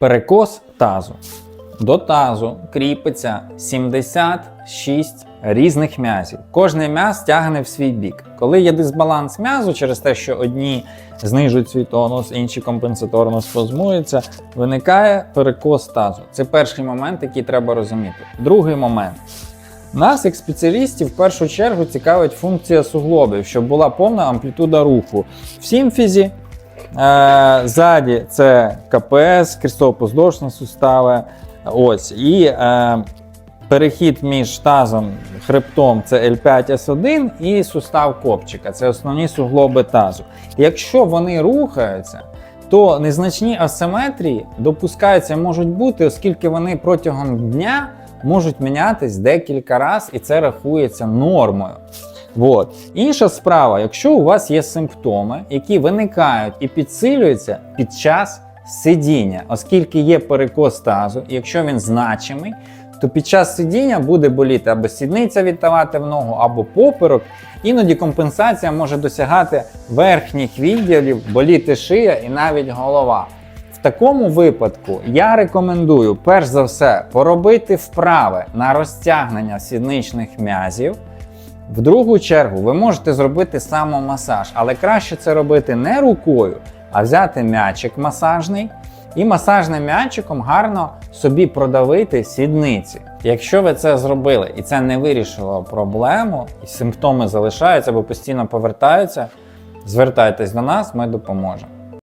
Перекос тазу. До тазу кріпиться 76 різних м'язів. Кожний м'яз тягне в свій бік. Коли є дисбаланс м'язу через те, що одні знижують свій тонус, інші компенсаторно спазмуються, виникає перекос тазу. Це перший момент, який треба розуміти. Другий момент. Нас, як спеціалістів, в першу чергу цікавить функція суглобів, щоб була повна амплітуда руху. В сімфізі ззаді це КПС, крістопоздошні сустави. Ось, і е, перехід між тазом, хребтом це L5S1 і сустав копчика. Це основні суглоби тазу. Якщо вони рухаються, то незначні асиметрії допускаються можуть бути, оскільки вони протягом дня можуть мінятись декілька разів, і це рахується нормою. От. Інша справа, якщо у вас є симптоми, які виникають і підсилюються під час сидіння, оскільки є перекос тазу, і якщо він значимий, то під час сидіння буде боліти або сідниця відтавати в ногу, або поперек. Іноді компенсація може досягати верхніх відділів, боліти шия і навіть голова. В такому випадку я рекомендую перш за все поробити вправи на розтягнення сідничних м'язів. В другу чергу ви можете зробити самомасаж, але краще це робити не рукою, а взяти м'ячик масажний і масажним м'ячиком гарно собі продавити сідниці. Якщо ви це зробили і це не вирішило проблему, і симптоми залишаються або постійно повертаються, звертайтесь до нас, ми допоможемо.